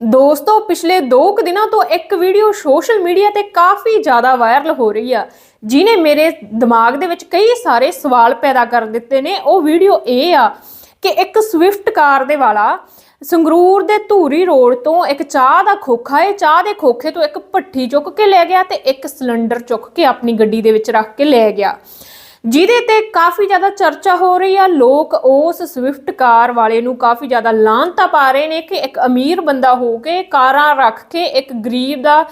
ਦੋਸਤੋ, ਪਿਛਲੇ 2 ਕੁ ਦਿਨਾਂ ਤੋਂ ਇੱਕ ਵੀਡੀਓ ਸੋਸ਼ਲ ਮੀਡੀਆ ਤੇ ਕਾਫੀ ਜ਼ਿਆਦਾ ਵਾਇਰਲ ਹੋ ਰਹੀ ਆ, ਜਿਨੇ ਮੇਰੇ ਦਿਮਾਗ ਦੇ ਵਿੱਚ ਕਈ ਸਾਰੇ ਸਵਾਲ ਪੈਦਾ ਕਰ ਦਿੱਤੇ ਨੇ। ਉਹ ਵੀਡੀਓ ਇਹ ਆ ਕਿ ਇੱਕ ਸਵਿਫਟ ਕਾਰ ਦੇ ਵਾਲਾ ਸੰਗਰੂਰ ਦੇ ਧੂਰੀ ਰੋਡ ਤੋਂ ਇੱਕ ਚਾਹ ਦਾ ਖੋਖਾ ਹੈ ਚਾਹ ਦੇ ਖੋਖੇ ਤੋਂ ਇੱਕ ਭੱਠੀ ਚੁੱਕ ਕੇ ਲੈ ਗਿਆ ਤੇ ਇੱਕ ਸਿਲੰਡਰ ਚੁੱਕ ਕੇ ਆਪਣੀ ਗੱਡੀ ਦੇ ਵਿੱਚ ਰੱਖ ਕੇ ਲੈ ਗਿਆ। ਜਿਹਦੇ ਤੇ ਕਾਫੀ ਜ਼ਿਆਦਾ ਚਰਚਾ ਹੋ ਰਹੀ ਆ, ਲੋਕ ਉਸ ਸਵਿਫਟ ਕਾਰ ਵਾਲੇ ਨੂੰ ਕਾਫੀ ਜ਼ਿਆਦਾ ਲਾਂਤਾ ਪਾ ਰਹੇ ਨੇ ਕਿ ਇੱਕ ਅਮੀਰ ਬੰਦਾ ਹੋ ਕੇ ਕਾਰਾਂ ਰੱਖ ਕੇ ਇੱਕ ਗਰੀਬ ਦਾ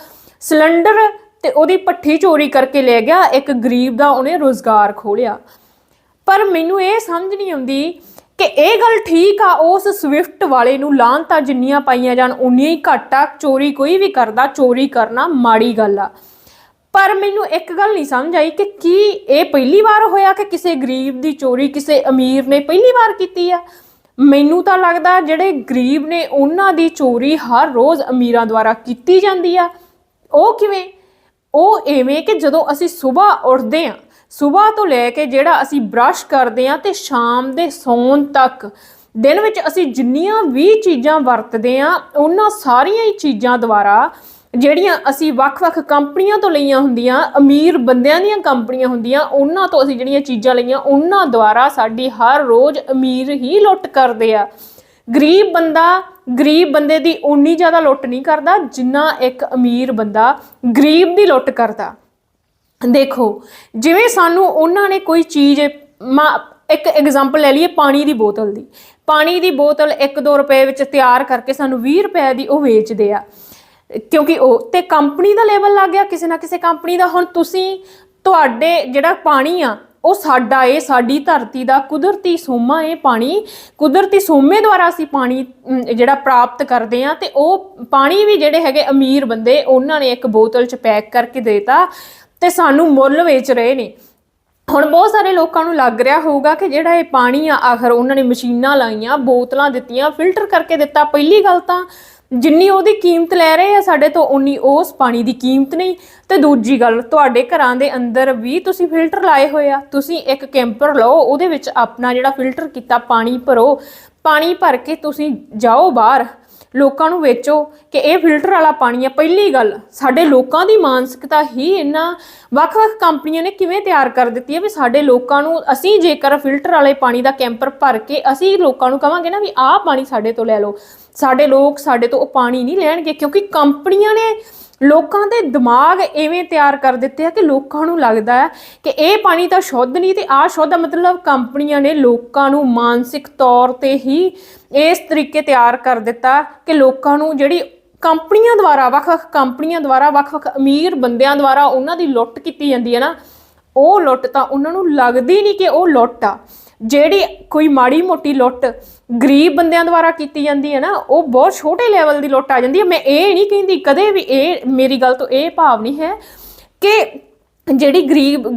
ਸਿਲੰਡਰ ਤੇ ਉਹਦੀ ਪੱਠੀ ਚੋਰੀ ਕਰਕੇ ਲੈ ਗਿਆ, ਇੱਕ ਗਰੀਬ ਦਾ ਉਹਨੇ ਰੋਜ਼ਗਾਰ ਖੋਲਿਆ ਪਰ ਮੈਨੂੰ ਇਹ ਸਮਝ ਨਹੀਂ ਆਉਂਦੀ ਕਿ ਇਹ ਗੱਲ ਠੀਕ ਆ, ਉਸ ਸਵਿਫਟ ਵਾਲੇ ਨੂੰ ਲਾਂਤਾ ਜਿੰਨੀਆਂ ਪਾਈਆਂ ਜਾਣ, ਉਨੀਆਂ ਹੀ ਘੱਟ ਆ, ਚੋਰੀ ਕੋਈ ਵੀ ਕਰਦਾ, ਚੋਰੀ ਕਰਨਾ ਮਾੜੀ ਗੱਲ ਆ। ਪਰ ਮੈਨੂੰ ਇੱਕ ਗੱਲ ਨਹੀਂ ਸਮਝ ਆਈ ਕਿ ਕੀ ਇਹ ਪਹਿਲੀ ਵਾਰ ਹੋਇਆ ਕਿ ਕਿਸੇ ਗਰੀਬ ਦੀ ਚੋਰੀ ਕਿਸੇ ਅਮੀਰ ਨੇ ਪਹਿਲੀ ਵਾਰ ਕੀਤੀ ਆ? ਮੈਨੂੰ ਤਾਂ ਲੱਗਦਾ ਜਿਹੜੇ ਗਰੀਬ ਨੇ ਉਹਨਾਂ ਦੀ ਚੋਰੀ ਹਰ ਰੋਜ਼ ਅਮੀਰਾਂ ਦੁਆਰਾ ਕੀਤੀ ਜਾਂਦੀ ਆ। ਉਹ ਕਿਵੇਂ? ਉਹ ਐਵੇਂ ਕਿ ਜਦੋਂ ਅਸੀਂ ਸਵੇਰ ਉੱਠਦੇ ਆਂ ਸਵੇਰ ਤੋਂ ਲੈ ਕੇ ਜਿਹੜਾ ਅਸੀਂ ਬ੍ਰਸ਼ ਕਰਦੇ ਆਂ ਤੇ ਸ਼ਾਮ ਦੇ ਸੌਣ ਤੱਕ, ਦਿਨ ਵਿੱਚ ਅਸੀਂ ਜਿੰਨੀਆਂ ਵੀ ਚੀਜ਼ਾਂ ਵਰਤਦੇ ਆਂ, ਉਹਨਾਂ ਸਾਰੀਆਂ ਹੀ ਚੀਜ਼ਾਂ ਦੁਆਰਾ ਜਿਹੜੀਆਂ ਅਸੀਂ ਵੱਖ-ਵੱਖ ਕੰਪਨੀਆਂ ਤੋਂ ਲਈਆਂ ਹੁੰਦੀਆਂ, ਅਮੀਰ ਬੰਦਿਆਂ ਦੀਆਂ ਕੰਪਨੀਆਂ ਹੁੰਦੀਆਂ, ਉਹਨਾਂ ਤੋਂ ਅਸੀਂ ਜਿਹੜੀਆਂ ਚੀਜ਼ਾਂ ਲਈਆਂ, ਉਹਨਾਂ ਦੁਆਰਾ ਸਾਡੀ ਹਰ ਰੋਜ਼ ਅਮੀਰ ਹੀ ਲੁੱਟ ਕਰਦੇ ਆ। ਗਰੀਬ ਬੰਦਾ, ਗਰੀਬ ਬੰਦੇ ਦੀ ਉਨੀ ਜ਼ਿਆਦਾ ਲੁੱਟ ਨਹੀਂ ਕਰਦਾ ਜਿੰਨਾ ਇੱਕ ਅਮੀਰ ਬੰਦਾ ਗਰੀਬ ਦੀ ਲੁੱਟ ਕਰਦਾ। ਦੇਖੋ, ਜਿਵੇਂ ਸਾਨੂੰ ਉਹਨਾਂ ਨੇ ਕੋਈ ਚੀਜ਼, ਮਾ- ਇੱਕ ਐਗਜ਼ਾਮਪਲ ਲੈ ਲਈਏ ਪਾਣੀ ਦੀ ਬੋਤਲ ਦੀ। ਪਾਣੀ ਦੀ ਬੋਤਲ 1-2 ਰੁਪਏ ਵਿੱਚ ਤਿਆਰ ਕਰਕੇ ਸਾਨੂੰ 20 ਰੁਪਏ ਦੀ ਉਹ ਵੇਚਦੇ ਆ। ਕਿਉਂਕਿ ਉਹ ਤੇ ਕੰਪਨੀ ਦਾ ਲੈਵਲ ਲੱਗ ਗਿਆ, ਕਿਸੇ ਨਾ ਕਿਸੇ ਕੰਪਨੀ ਦਾ। ਹੁਣ ਤੁਸੀਂ ਤੁਹਾਡੇ ਜਿਹੜਾ ਪਾਣੀ ਆ, ਉਹ ਸਾਡਾ ਏ, ਸਾਡੀ ਧਰਤੀ ਦਾ ਕੁਦਰਤੀ ਸੋਮਾ ਏ ਪਾਣੀ। ਕੁਦਰਤੀ ਸੋਮੇ ਦੁਆਰਾ ਅਸੀਂ ਪਾਣੀ ਜਿਹੜਾ ਪ੍ਰਾਪਤ ਕਰਦੇ ਆ ਤੇ ਉਹ ਪਾਣੀ ਵੀ ਜਿਹੜੇ ਹੈਗੇ ਅਮੀਰ ਬੰਦੇ, ਉਹਨਾਂ ਨੇ ਇੱਕ ਬੋਤਲ 'ਚ ਪੈਕ ਕਰਕੇ ਦੇਤਾ ਤੇ ਸਾਨੂੰ ਮੁੱਲ ਵੇਚ ਰਹੇ ਨੇ। ਹੁਣ ਬਹੁਤ ਸਾਰੇ ਲੋਕਾਂ ਨੂੰ ਲੱਗ ਰਿਹਾ ਹੋਊਗਾ ਕਿ ਜਿਹੜਾ ਇਹ ਪਾਣੀ ਆ, ਆਖਰ ਉਹਨਾਂ ਨੇ ਮਸ਼ੀਨਾਂ ਲਾਈਆਂ, ਬੋਤਲਾਂ ਦਿੱਤੀਆਂ, ਫਿਲਟਰ ਕਰਕੇ ਦਿੱਤਾ। ਪਹਿਲੀ ਗੱਲ ਤਾਂ ਜਿੰਨੀ ਉਹਦੀ ਕੀਮਤ ਲੈ ਰਹੇ ਆ, ਸਾਡੇ ਤੋਂ ਉਨੀ ਉਸ ਪਾਣੀ ਦੀ ਕੀਮਤ ਨਹੀਂ। ਤੇ ਦੂਜੀ ਗੱਲ, ਤੁਹਾਡੇ ਘਰਾਂ ਦੇ ਅੰਦਰ ਵੀ ਤੁਸੀਂ ਫਿਲਟਰ ਲਾਏ ਹੋਏ ਆ। ਤੁਸੀਂ ਇੱਕ ਕੈਂਪਰ ਲਓ, ਉਹਦੇ ਵਿੱਚ ਆਪਣਾ ਜਿਹੜਾ ਫਿਲਟਰ ਕੀਤਾ, ਪਾਣੀ ਭਰੋ। ਪਾਣੀ ਭਰ ਕੇ ਤੁਸੀਂ ਜਾਓ ਬਾਹਰ। ਲੋਕਾਂ ਨੂੰ ਵੇਚੋ ਕਿ ਇਹ ਫਿਲਟਰ ਵਾਲਾ ਪਾਣੀ ਆ। ਪਹਿਲੀ ਗੱਲ, ਸਾਡੇ ਲੋਕਾਂ ਦੀ ਮਾਨਸਿਕਤਾ ਹੀ ਇਹਨਾਂ ਵੱਖ-ਵੱਖ ਕੰਪਨੀਆਂ ਨੇ ਕਿਵੇਂ ਤਿਆਰ ਕਰ ਦਿੱਤੀ ਹੈ ਵੀ ਸਾਡੇ ਲੋਕਾਂ ਨੂੰ ਅਸੀਂ ਜੇਕਰ ਫਿਲਟਰ ਵਾਲੇ ਪਾਣੀ ਦਾ ਕੈਂਪਰ ਭਰ ਕੇ ਅਸੀਂ ਲੋਕਾਂ ਨੂੰ ਕਵਾਂਗੇ ਨਾ ਵੀ ਆਹ ਪਾਣੀ ਸਾਡੇ ਤੋਂ ਲੈ ਲਓ। ਸਾਡੇ ਲੋਕ ਸਾਡੇ ਤੋਂ ਉਹ ਪਾਣੀ ਨਹੀਂ ਲੈਣਗੇ ਕਿਉਂਕਿ ਕੰਪਨੀਆਂ ਨੇ ਲੋਕਾਂ ਦੇ ਦਿਮਾਗ ਐਵੇਂ ਤਿਆਰ ਕਰ ਦਿੱਤੇ ਆ ਕਿ ਲੋਕਾਂ ਨੂੰ ਲੱਗਦਾ ਹੈ ਕਿ ਇਹ ਪਾਣੀ ਤਾਂ ਸ਼ੁੱਧ ਨਹੀਂ ਤੇ ਆ ਸ਼ੁੱਧ ਮਤਲਬ ਕੰਪਨੀਆਂ ਨੇ ਲੋਕਾਂ ਨੂੰ ਮਾਨਸਿਕ ਤੌਰ ਤੇ ਹੀ ਇਸ ਤਰੀਕੇ ਤਿਆਰ ਕਰ ਦਿੱਤਾ ਕਿ ਲੋਕਾਂ ਨੂੰ ਜਿਹੜੀ ਕੰਪਨੀਆਂ ਦੁਆਰਾ, ਵੱਖ-ਵੱਖ ਕੰਪਨੀਆਂ ਦੁਆਰਾ, ਵੱਖ-ਵੱਖ ਅਮੀਰ ਬੰਦਿਆਂ ਦੁਆਰਾ ਉਹਨਾਂ ਦੀ ਲੁੱਟ ਕੀਤੀ ਜਾਂਦੀ ਹੈ ਨਾ, ਉਹ ਲੁੱਟ ਤਾਂ ਉਹਨਾਂ ਨੂੰ ਲੱਗਦੀ ਨਹੀਂ ਕਿ ਉਹ ਲੁੱਟ ਆ। ਜਿਹੜੀ ਕੋਈ ਮਾੜੀ ਮੋਟੀ ਲੁੱਟ ਗਰੀਬ ਬੰਦਿਆਂ ਦੁਆਰਾ ਕੀਤੀ ਜਾਂਦੀ ਹੈ ਨਾ, ਉਹ ਬਹੁਤ ਛੋਟੇ ਲੈਵਲ ਦੀ ਲੁੱਟ ਆ ਜਾਂਦੀ ਹੈ। ਮੈਂ ਇਹ ਨਹੀਂ ਕਹਿੰਦੀ ਕਦੇ ਵੀ ਇਹ ਮੇਰੀ ਗੱਲ ਤੋਂ ਇਹ ਭਾਵ ਨਹੀਂ ਹੈ ਕਿ ਜਿਹੜੀ ਗਰੀਬ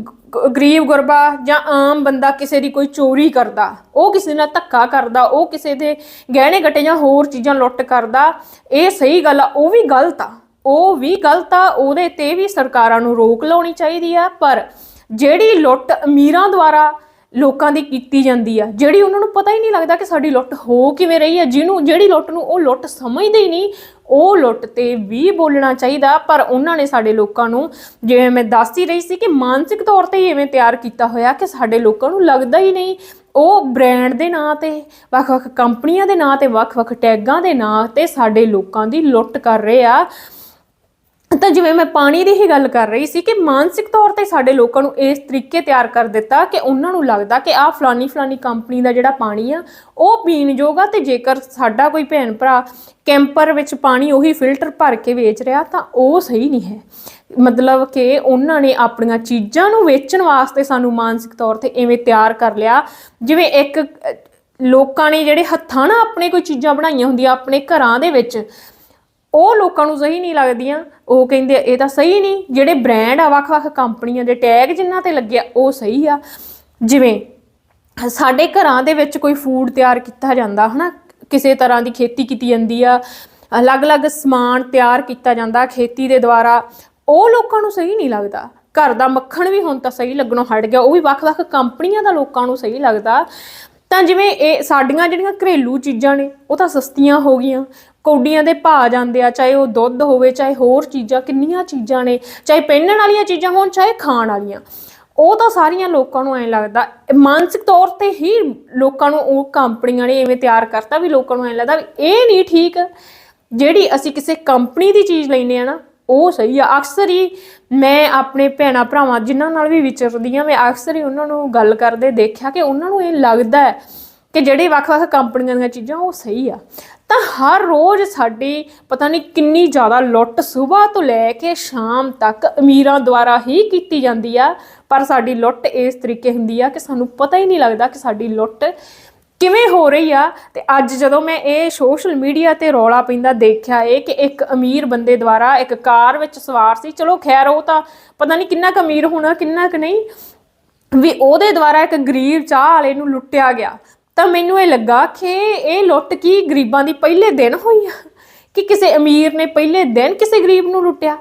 ਗਰੀਬ ਗੁਰਬਾ ਜਾਂ ਆਮ ਬੰਦਾ ਕਿਸੇ ਦੀ ਕੋਈ ਚੋਰੀ ਕਰਦਾ, ਉਹ ਕਿਸੇ ਨਾਲ ਧੱਕਾ ਕਰਦਾ, ਉਹ ਕਿਸੇ ਦੇ ਗਹਿਣੇ ਗੱਟੇ ਜਾਂ ਹੋਰ ਚੀਜ਼ਾਂ ਲੁੱਟ ਕਰਦਾ, ਇਹ ਸਹੀ ਗੱਲ ਆ, ਉਹ ਵੀ ਗਲਤ ਆ। ਉਹ ਵੀ ਗਲਤ ਆ, ਉਹਦੇ ਤੇ ਵੀ ਸਰਕਾਰਾਂ ਨੂੰ ਰੋਕ ਲਾਉਣੀ ਚਾਹੀਦੀ ਆ, ਪਰ ਜਿਹੜੀ ਲੁੱਟ ਅਮੀਰਾਂ ਦੁਆਰਾ ਲੋਕਾਂ ਦੀ ਕੀਤੀ ਜਾਂਦੀ ਆ। ਜਿਹੜੀ ਉਹਨਾਂ ਨੂੰ ਪਤਾ ਹੀ ਨਹੀਂ ਲੱਗਦਾ ਕਿ ਸਾਡੀ ਲੁੱਟ ਹੋ ਕਿਵੇਂ ਰਹੀ ਆ, ਜਿਹਨੂੰ, ਜਿਹੜੀ ਲੁੱਟ ਨੂੰ ਉਹ ਲੁੱਟ ਸਮਝਦੇ ਹੀ ਨਹੀਂ, ਉਹ ਲੁੱਟ ਤੇ ਵੀ ਬੋਲਣਾ ਚਾਹੀਦਾ। ਪਰ ਉਹਨਾਂ ਨੇ ਸਾਡੇ ਲੋਕਾਂ ਨੂੰ, ਜਿਵੇਂ ਮੈਂ ਦੱਸ ਹੀ ਰਹੀ ਸੀ ਕਿ ਮਾਨਸਿਕ ਤੌਰ ਤੇ ਹੀ ਐਵੇਂ ਤਿਆਰ ਕੀਤਾ ਹੋਇਆ ਕਿ ਸਾਡੇ ਲੋਕਾਂ ਨੂੰ ਲੱਗਦਾ ਹੀ ਨਹੀਂ। ਉਹ ਬ੍ਰਾਂਡ ਦੇ ਨਾਂ ਤੇ, ਵੱਖ-ਵੱਖ ਕੰਪਨੀਆਂ ਦੇ ਨਾਂ ਤੇ, ਵੱਖ-ਵੱਖ ਟੈਗਾਂ ਦੇ ਨਾਂ ਤੇ ਸਾਡੇ ਲੋਕਾਂ ਦੀ ਲੁੱਟ ਕਰ ਰਹੇ ਆ। ਤਾਂ ਜਿਵੇਂ ਮੈਂ ਪਾਣੀ ਦੀ ਹੀ ਗੱਲ ਕਰ ਰਹੀ ਸੀ ਕਿ ਮਾਨਸਿਕ ਤੌਰ ਤੇ ਸਾਡੇ ਲੋਕਾਂ ਨੂੰ ਇਸ ਤਰੀਕੇ ਤਿਆਰ ਕਰ ਦਿੱਤਾ ਕਿ ਉਹਨਾਂ ਨੂੰ ਲੱਗਦਾ ਕਿ ਆਹ ਫਲਾਨੀ ਫਲਾਨੀ ਕੰਪਨੀ ਦਾ ਜਿਹੜਾ ਪਾਣੀ ਆ, ਉਹ ਪੀਣ ਯੋਗ ਆ ਤੇ ਜੇਕਰ ਸਾਡਾ ਕੋਈ ਭੈਣ ਭਰਾ ਕੈਂਪਰ ਵਿੱਚ ਪਾਣੀ ਉਹੀ ਫਿਲਟਰ ਭਰ ਕੇ ਵੇਚ ਰਿਹਾ ਤਾਂ ਉਹ ਸਹੀ ਨਹੀਂ ਹੈ। ਮਤਲਬ ਕਿ ਉਹਨਾਂ ਨੇ ਆਪਣੀਆਂ ਚੀਜ਼ਾਂ ਨੂੰ ਵੇਚਣ ਵਾਸਤੇ ਸਾਨੂੰ ਮਾਨਸਿਕ ਤੌਰ ਤੇ ਐਵੇਂ ਤਿਆਰ ਕਰ ਲਿਆ। ਜਿਵੇਂ ਇੱਕ ਲੋਕਾਂ ਨੇ ਜਿਹੜੇ ਹੱਥਾਂ ਨਾਲ ਆਪਣੇ ਕੋਈ ਚੀਜ਼ਾਂ ਬਣਾਈਆਂ ਹੁੰਦੀਆਂ ਆਪਣੇ ਘਰਾਂ ਦੇ ਵਿੱਚ ਉਹ ਲੋਕਾਂ ਨੂੰ ਸਹੀ ਨਹੀਂ ਲੱਗਦੀਆਂ। ਉਹ ਕਹਿੰਦੇ ਇਹ ਤਾਂ ਸਹੀ ਨਹੀਂ। ਜਿਹੜੇ ਬ੍ਰਾਂਡ ਆ, ਵੱਖ-ਵੱਖ ਕੰਪਨੀਆਂ ਦੇ ਟੈਗ ਜਿਨ੍ਹਾਂ ਤੇ ਲੱਗਿਆ ਉਹ ਸਹੀ ਆ। ਜਿਵੇਂ ਸਾਡੇ ਘਰਾਂ ਦੇ ਵਿੱਚ ਕੋਈ ਫੂਡ ਤਿਆਰ ਕੀਤਾ ਜਾਂਦਾ, ਹਨਾ? ਕਿਸੇ ਤਰ੍ਹਾਂ ਦੀ ਖੇਤੀ ਕੀਤੀ ਜਾਂਦੀ ਆ, ਅਲੱਗ-ਅਲੱਗ ਸਮਾਨ ਤਿਆਰ ਕੀਤਾ ਜਾਂਦਾ ਖੇਤੀ ਦੇ ਦੁਆਰਾ, ਉਹ ਲੋਕਾਂ ਨੂੰ ਸਹੀ ਨਹੀਂ ਲੱਗਦਾ। ਘਰ ਦਾ ਮੱਖਣ ਵੀ ਹੁਣ ਤਾਂ ਸਹੀ ਲੱਗਣੋਂ ਹਟ ਗਿਆ, ਉਹ ਵੀ ਵੱਖ-ਵੱਖ ਕੰਪਨੀਆਂ ਦਾ ਲੋਕਾਂ ਨੂੰ ਸਹੀ ਲੱਗਦਾ। ਤਾਂ ਜਿਵੇਂ ਇਹ ਸਾਡੀਆਂ ਜਿਹੜੀਆਂ ਘਰੇਲੂ ਚੀਜ਼ਾਂ ਨੇ, ਉਹ ਤਾਂ ਸਸਤੀਆਂ ਹੋ ਗਈਆਂ। ਕੌਡੀਆਂ ਦੇ ਭਾਅ ਜਾਂਦੇ ਆ, ਚਾਹੇ ਉਹ ਦੁੱਧ ਹੋਵੇ, ਚਾਹੇ ਹੋਰ ਚੀਜ਼ਾਂ, ਕਿੰਨੀਆਂ ਚੀਜ਼ਾਂ ਨੇ, ਚਾਹੇ ਪਹਿਨਣ ਵਾਲੀਆਂ ਚੀਜ਼ਾਂ ਹੋਣ, ਚਾਹੇ ਖਾਣ ਵਾਲੀਆਂ। ਉਹ ਤਾਂ ਸਾਰੀਆਂ ਲੋਕਾਂ ਨੂੰ ਐਂ ਲੱਗਦਾ, ਮਾਨਸਿਕ ਤੌਰ ਤੇ ਹੀ ਲੋਕਾਂ ਨੂੰ ਉਹ ਕੰਪਨੀਆਂ ਨੇ ਐਵੇਂ ਤਿਆਰ ਕਰਤਾ ਵੀ ਲੋਕਾਂ ਨੂੰ ਐਂ ਲੱਗਦਾ ਇਹ ਨਹੀਂ ਠੀਕ। ਜਿਹੜੀ ਅਸੀਂ ਕਿਸੇ ਕੰਪਨੀ ਦੀ ਚੀਜ਼ ਲੈਨੇ ਆ ਨਾ ਉਹ ਸਹੀ ਆ। ਅਕਸਰ ਹੀ ਮੈਂ ਆਪਣੇ ਭੈਣਾ ਭਰਾਵਾਂ ਜਿਨ੍ਹਾਂ ਨਾਲ ਵੀ ਵਿਚਰਦੀ ਆ ਮੈਂ ਅਕਸਰ ਹੀ ਉਹਨਾਂ ਨੂੰ ਗੱਲ ਕਰਦੇ ਦੇਖਿਆ ਕਿ ਉਹਨਾਂ ਨੂੰ ਇਹ ਲੱਗਦਾ ਹੈ ਕਿ ਜਿਹੜੇ ਵੱਖ-ਵੱਖ ਕੰਪਨੀਆਂ ਦੀਆਂ ਚੀਜ਼ਾਂ ਉਹ ਸਹੀ ਆ। ਤਾਂ ਹਰ ਰੋਜ਼ ਸਾਡੀ ਪਤਾ ਨਹੀਂ ਕਿੰਨੀ ਜ਼ਿਆਦਾ ਲੁੱਟ ਸਵੇਰ ਤੋਂ ਲੈ ਕੇ ਸ਼ਾਮ ਤੱਕ ਅਮੀਰਾਂ ਦੁਆਰਾ ਹੀ ਕੀਤੀ ਜਾਂਦੀ ਆ, ਪਰ ਸਾਡੀ ਲੁੱਟ ਇਸ ਤਰੀਕੇ ਹੁੰਦੀ ਆ ਕਿ ਸਾਨੂੰ ਪਤਾ ਹੀ ਨਹੀਂ ਲੱਗਦਾ ਕਿ ਸਾਡੀ ਲੁੱਟ ਕਿਵੇਂ ਹੋ ਰਹੀ ਆ? ਤੇ ਅੱਜ ਜਦੋਂ ਮੈਂ ਇਹ ਸੋਸ਼ਲ ਮੀਡੀਆ ਤੇ ਰੌਲਾ ਪੈਂਦਾ ਦੇਖਿਆ, ਇਹ ਕਿ ਇੱਕ ਅਮੀਰ ਬੰਦੇ ਦੁਆਰਾ ਇੱਕ ਕਾਰ ਵਿੱਚ ਸਵਾਰ ਸੀ। ਚਲੋ ਖੈਰ, ਉਹ ਤਾਂ ਪਤਾ ਨਹੀਂ ਕਿੰਨਾ ਕੁ ਅਮੀਰ ਹੋਣਾ, ਕਿੰਨਾ ਕੁ ਨਹੀਂ, ਵੀ ਉਹਦੇ ਦੁਆਰਾ ਇੱਕ ਗਰੀਬ ਚਾਹ ਵਾਲੇ ਨੂੰ ਲੁੱਟਿਆ ਗਿਆ। ਤਾਂ ਮੈਨੂੰ ਇਹ ਲੱਗਾ ਕਿ ਇਹ ਲੁੱਟ ਕੀ ਗਰੀਬਾਂ ਦੀ ਪਹਿਲੇ ਦਿਨ ਹੋਈ ਆ? ਕਿ ਕਿਸੇ ਅਮੀਰ ਨੇ ਪਹਿਲੇ ਦਿਨ ਕਿਸੇ ਗਰੀਬ ਨੂੰ ਲੁੱਟਿਆ?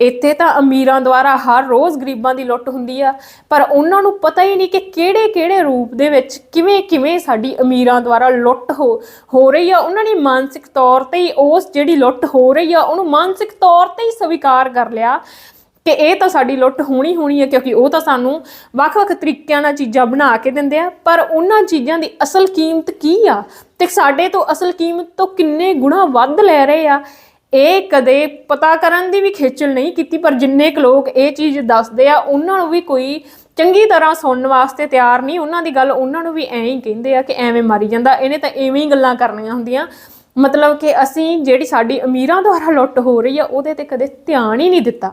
ਇੱਥੇ ਤਾਂ ਅਮੀਰਾਂ ਦੁਆਰਾ ਹਰ ਰੋਜ਼ ਗਰੀਬਾਂ ਦੀ ਲੁੱਟ ਹੁੰਦੀ ਆ, ਪਰ ਉਹਨਾਂ ਨੂੰ ਪਤਾ ਹੀ ਨਹੀਂ ਕਿ ਕਿਹੜੇ ਕਿਹੜੇ ਰੂਪ ਦੇ ਵਿੱਚ ਕਿਵੇਂ ਕਿਵੇਂ ਸਾਡੀ ਅਮੀਰਾਂ ਦੁਆਰਾ ਲੁੱਟ ਹੋ ਹੋ ਰਹੀ ਆ। ਉਹਨਾਂ ਨੇ ਮਾਨਸਿਕ ਤੌਰ ਤੇ ਹੀ ਉਸ ਜਿਹੜੀ ਲੁੱਟ ਹੋ ਰਹੀ ਆ, ਉਹਨੂੰ ਮਾਨਸਿਕ ਤੌਰ ਤੇ ਹੀ ਸਵੀਕਾਰ ਕਰ ਲਿਆ ਕਿ ਇਹ ਤਾਂ ਸਾਡੀ ਲੁੱਟ ਹੋਣੀ ਹੋਣੀ ਹੈ ਕਿਉਂਕਿ ਉਹ ਤਾਂ ਸਾਨੂੰ ਵੱਖ-ਵੱਖ ਤਰੀਕਿਆਂ ਨਾਲ ਚੀਜ਼ਾਂ ਬਣਾ ਕੇ ਦਿੰਦੇ ਆ। ਪਰ ਉਹਨਾਂ ਚੀਜ਼ਾਂ ਦੀ ਅਸਲ ਕੀਮਤ ਕੀ ਆ? ਤੇ ਸਾਡੇ ਤੋਂ ਅਸਲ ਕੀਮਤ ਤੋਂ ਕਿੰਨੇ ਗੁਣਾ ਵੱਧ ਲੈ ਰਹੇ ਆ? ਇਹ ਕਦੇ ਪਤਾ ਕਰਨ ਦੀ ਵੀ ਖੇਚਲ ਨਹੀਂ ਕੀਤੀ, ਪਰ ਜਿੰਨੇ ਕੁ ਲੋਕ ਇਹ ਚੀਜ਼ ਦੱਸਦੇ ਆ, ਉਹਨਾਂ ਨੂੰ ਵੀ ਕੋਈ ਚੰਗੀ ਤਰ੍ਹਾਂ ਸੁਣਨ ਵਾਸਤੇ ਤਿਆਰ ਨਹੀਂ। ਉਹਨਾਂ ਦੀ ਗੱਲ ਉਹਨਾਂ ਨੂੰ ਵੀ ਐਂ ਹੀ ਕਹਿੰਦੇ ਆ ਕਿ ਐਵੇਂ ਮਾਰੀ ਜਾਂਦਾ। ਇਹਨੇ ਤਾਂ ਐਵੇਂ ਹੀ ਗੱਲਾਂ ਕਰਨੀਆਂ ਹੁੰਦੀਆਂ। ਮਤਲਬ ਕਿ ਅਸੀਂ ਜਿਹੜੀ ਸਾਡੀ ਅਮੀਰਾਂ ਦੁਆਰਾ ਲੁੱਟ ਹੋ ਰਹੀ ਆ, ਉਹਦੇ ਤੇ ਕਦੇ ਧਿਆਨ ਹੀ ਨਹੀਂ ਦਿੱਤਾ।